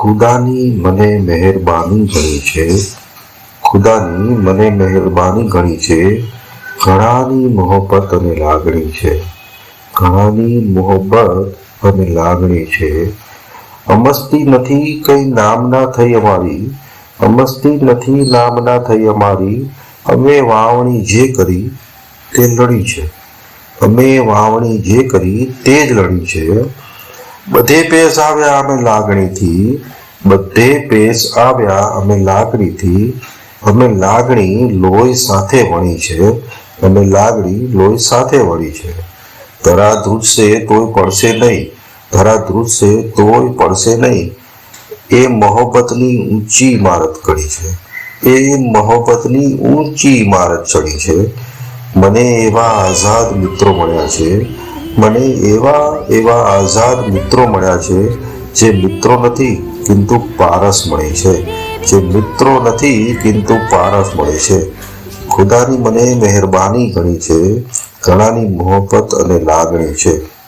ખુદાની મને મહેરબાની ગણી છે. ખુદાની મને મહેરબાની ગણી છે. ઘણાની મોહબ્બત અને લાગણી છે. ઘણાની મોહબ્બત અને લાગણી છે. અમસ્તી નથી કઈ નામના થઈ અમારી. અમસ્તી નથી નામના થઈ અમારી. અમે વાવણી જે કરી તે લડી છે. અમે વાવણી જે કરી તે જ લડી છે. બધે પેશ આવ્યા અમે લાગણીથી. બધે પેશ આવ્યા અમે લાકડીથી, અમે લાગણી લોહી સાથે વણી છે અમે લાગણી લોહી સાથે વળી છે. ધરા ધ્રુજશે તોય પડશે નહીં, ધરા ધ્રુજશે તોય પડશે નહીં. એ મોહબ્બતની ઊંચી ઇમારત કરી છે. એ મોહબ્બતની ઊંચી ઇમારત ચડી છે. મને એવા આઝાદ મિત્રો મળ્યા છે. મને એવા એવા આઝાદ મિત્રો મળ્યા છે જે મિત્રો નથી. કિંતુ પારસ મળે છે. જે મિત્રો નથી, કિંતુ પારસ મળે છે. ખુદાની મને મહેરબાની ઘણી છે. ઘણાની મોહબ્બત અને લાગણી છે.